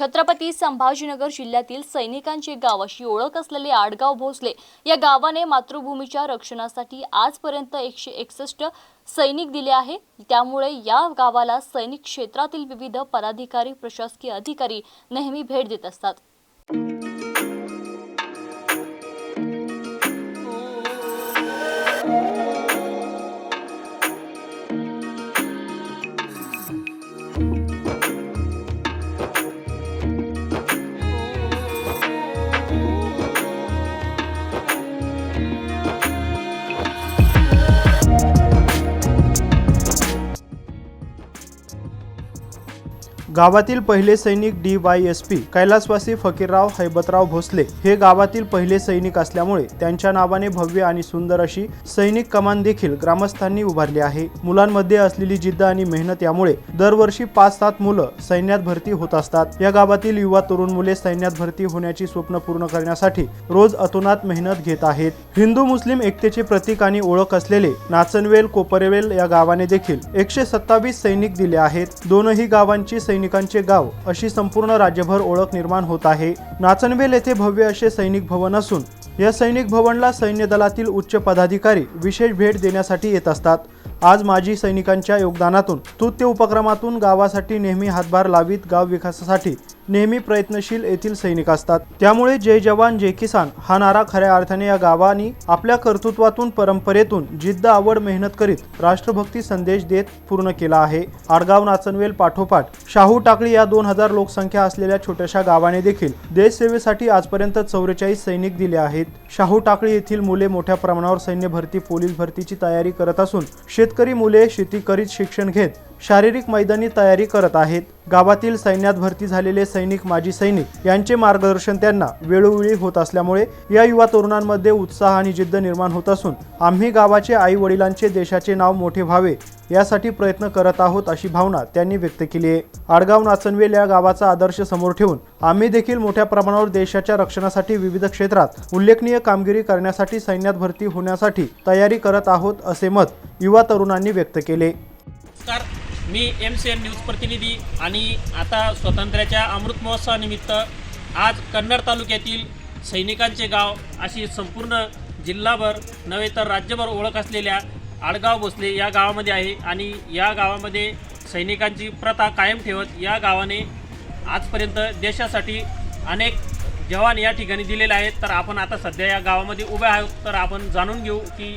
छत्रपती संभाजीनगर जिल्ह्यातील सैनिकांचे गाव अशी ओळख असलेले आडगाव भोसले या गावाने मातृभूमीच्या रक्षणासाठी आजपर्यंत एकशे एकसष्ट सैनिक दिले आहे. त्यामुळे या गावाला सैनिक क्षेत्रातील विविध पदाधिकारी प्रशासकीय अधिकारी नेहमी भेट देत असतात. गावातील पहिले सैनिक डी वाय एस पी कैलासवासी फकीरराव हैबतराव भोसले हे गावातील पहिले सैनिक असल्यामुळे त्यांच्या नावाने भव्य आणि सुंदर अशी सैनिक कमान देखील ग्रामस्थांनी उभारली आहे. मुलांमध्ये असलेली जिद्द आणि मेहनत यामुळे दरवर्षी पाच सात मुलं सैन्यात भरती होत असतात. या गावातील युवा तरुण मुले सैन्यात भरती होण्याची स्वप्न पूर्ण करण्यासाठी रोज अतोनात मेहनत घेत आहेत. हिंदू मुस्लिम एकतेचे प्रतीक आणि ओळख असलेले नाचनवेल कोपरेवेल या गावाने देखील एकशे सत्तावीस सैनिक दिले आहेत. दोनही गावांची सैनिकांचे गाव अशी संपूर्ण राज्यभर ओळख निर्माण होत आहे. नाचनवेल येथे भव्य असे सैनिक भवन असून या सैनिक भवनला सैन्य दलातील उच्च पदाधिकारी विशेष भेट देण्यासाठी येत असतात. आज माजी सैनिकांच्या योगदानातून स्तुत्य उपक्रमातून गावासाठी नेहमी हातभार लावीत गाव विकासासाठी नेहमी प्रयत्नशील येथील सैनिक असतात. त्यामुळे जय जवान जय किसान हा नारा खऱ्या अर्थाने या गावांनी आपल्या कर्तृत्वातून परंपरेतून जिद्द आवड मेहनत करीत राष्ट्रभक्ती संदेश देत पूर्ण केला आहे. आडगाव नाचनवेल पाठोपाठ शाहू टाकळी या दोन हजार लोकसंख्या असलेल्या छोट्याशा गावाने देखील देशसेवेसाठी आजपर्यंत चौवेचाळीस सैनिक दिले आहेत. शाहू टाकळी येथील मुले मोठ्या प्रमाणावर सैन्य भरती पोलीस भरतीची तयारी करत असून शेतकरी मुले शेती करीत शिक्षण घेत शारीरिक मैदानी तयारी करत आहेत. गावातील सैन्यात भरती झालेले सैनिक माजी सैनिक यांचे मार्गदर्शन त्यांना वेळोवेळी होत असल्यामुळे या युवा तरुणांमध्ये उत्साह आणि जिद्द निर्माण होत असून आम्ही गावाचे आई वडिलांचे देशाचे नाव मोठे व्हावे यासाठी प्रयत्न करत आहोत अशी भावना त्यांनी व्यक्त केली आहे. आडगाव नाचनवेल या गावाचा आदर्श समोर ठेवून आम्ही देखील मोठ्या प्रमाणावर देशाच्या रक्षणासाठी विविध क्षेत्रात उल्लेखनीय कामगिरी करण्यासाठी सैन्यात भरती होण्यासाठी तयारी करत आहोत असे मत युवा तरुणांनी व्यक्त केले. मी एम सी एन न्यूज प्रतिनिधी आणि आता स्वातंत्र्याच्या अमृत महोत्सवानिमित्त आज कन्नड तालुक्यातील सैनिकांचे गाव अशी संपूर्ण जिल्हाभर नव्हे तर राज्यभर ओळख असलेल्या आडगाव भोसले या गावामध्ये आहे आणि या गावामध्ये सैनिकांची प्रथा कायम ठेवत या गावाने आजपर्यंत देशासाठी अनेक जवान या ठिकाणी दिलेले आहेत. तर आपण आता सध्या या गावामध्ये उभे आहोत. तर आपण जाणून घेऊ की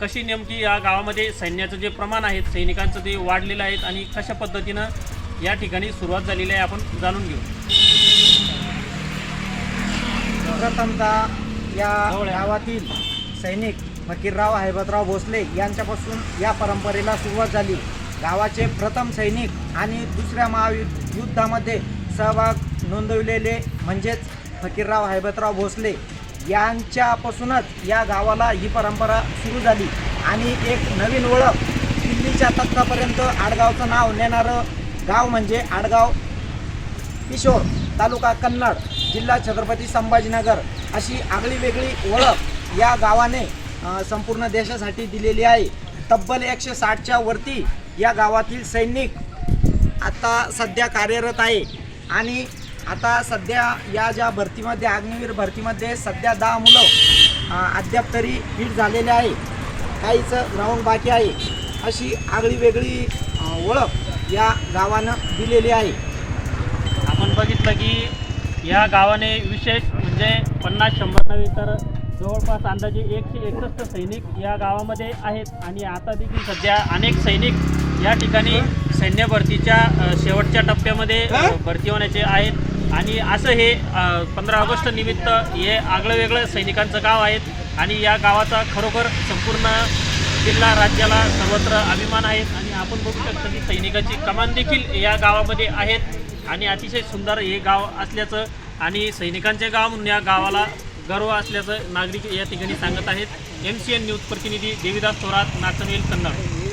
कशी नेमकी या गावामध्ये सैन्याचं जे प्रमाण आहे सैनिकांचं ते वाढलेलं आहे आणि कशा पद्धतीनं या ठिकाणी सुरुवात झालेली आहे आपण जाणून घेऊ प्रथमतः या. गावातील सैनिक फकीरराव हैबतराव भोसले यांच्यापासून या परंपरेला सुरुवात झाली गावाचे प्रथम सैनिक आणि दुसऱ्या महायुद्ध युद्धामध्ये सहभाग नोंदवलेले म्हणजेच फकीरराव हैबतराव भोसले यांच्यापासूनच या गावाला ही परंपरा सुरू झाली. आणि एक नवीन ओळख दिल्लीच्या तख्तापर्यंत आडगावचं नाव नेणारं गाव म्हणजे आडगाव किशोर तालुका कन्नड जिल्हा छत्रपती संभाजीनगर अशी आगळी वेगळी ओळख या गावाने संपूर्ण देशासाठी दिलेली आहे. तब्बल एकशे साठच्या वरती या गावातील सैनिक आता सध्या कार्यरत आहे. आणि आता सध्या या ज्या भरतीमध्ये अग्निवीर भरतीमध्ये सध्या दहा मुलं अद्याप तरी हिट झालेले आहे. काहीचं ग्राउंड बाकी आहे. अशी आगळी वेगळी ओळख या गावानं दिलेली आहे. आपण बघितलं की या गावाने विशेष म्हणजे पन्नास शंभर नव्हे तर जवळपास अंदाजे एकशे एकसष्ट सैनिक या गावामध्ये आहेत. आणि आता देखील सध्या अनेक सैनिक या ठिकाणी सैन्य भरतीच्या शेवटच्या टप्प्यामध्ये भरती होण्याचे आहेत. आणि असं हे पंधरा ऑगस्ट निमित्त हे आगळं वेगळं सैनिकांचं गाव आहेत आणि या गावाचा खरोखर संपूर्ण जिल्हा राज्याला सर्वत्र अभिमान आहेत आणि आपण बघू शकतो की सैनिकाची कमान देखील या गावामध्ये आहेत आणि अतिशय सुंदर हे गाव असल्याचं आणि सैनिकांचे गाव म्हणून या गावाला गर्व असल्याचं नागरिक या ठिकाणी सांगत आहेत. एम सी एन न्यूज प्रतिनिधी देविदास थोरात नाचनवेल कन्नड.